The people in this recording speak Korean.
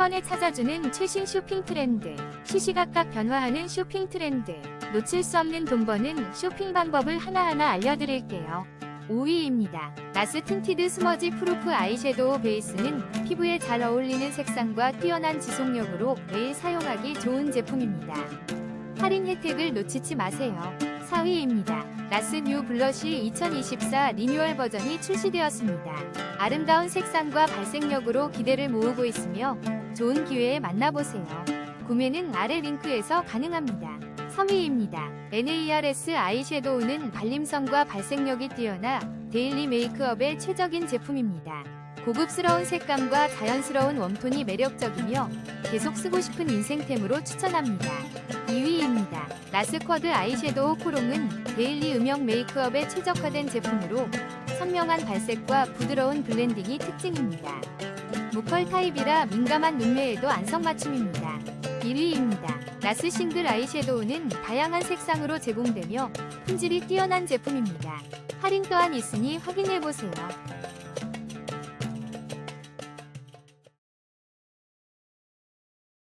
번에 찾아주는 최신 쇼핑 트렌드. 시시각각 변화하는 쇼핑 트렌드. 놓칠 수 없는 돈 버는 쇼핑 방법을 하나하나 알려드릴게요. 5위입니다. 나스 틴티드 스머지 프루프 아이섀도우 베이스는 피부에 잘 어울리는 색상과 뛰어난 지속력으로 매일 사용하기 좋은 제품입니다. 할인 혜택을 놓치지 마세요. 4위입니다. 나스 뉴 블러쉬 2024 리뉴얼 버전이 출시되었습니다. 아름다운 색상과 발색력으로 기대를 모으고 있으며 좋은 기회에 만나보세요. 구매는 아래 링크에서 가능합니다. 3위입니다. NARS 아이섀도우는 발림성과 발색력이 뛰어나 데일리 메이크업에 최적인 제품입니다. 고급스러운 색감과 자연스러운 웜톤이 매력적이며 계속 쓰고 싶은 인생템으로 추천합니다. 2위입니다. 라스쿼드 아이섀도우 코롱은 데일리 음영 메이크업에 최적화된 제품으로 선명한 발색과 부드러운 블렌딩이 특징입니다. 무컬 타입이라 민감한 눈매에도 안성맞춤입니다. 1위입니다. 라스 싱글 아이섀도우는 다양한 색상으로 제공되며 품질이 뛰어난 제품입니다. 할인 또한 있으니 확인해보세요.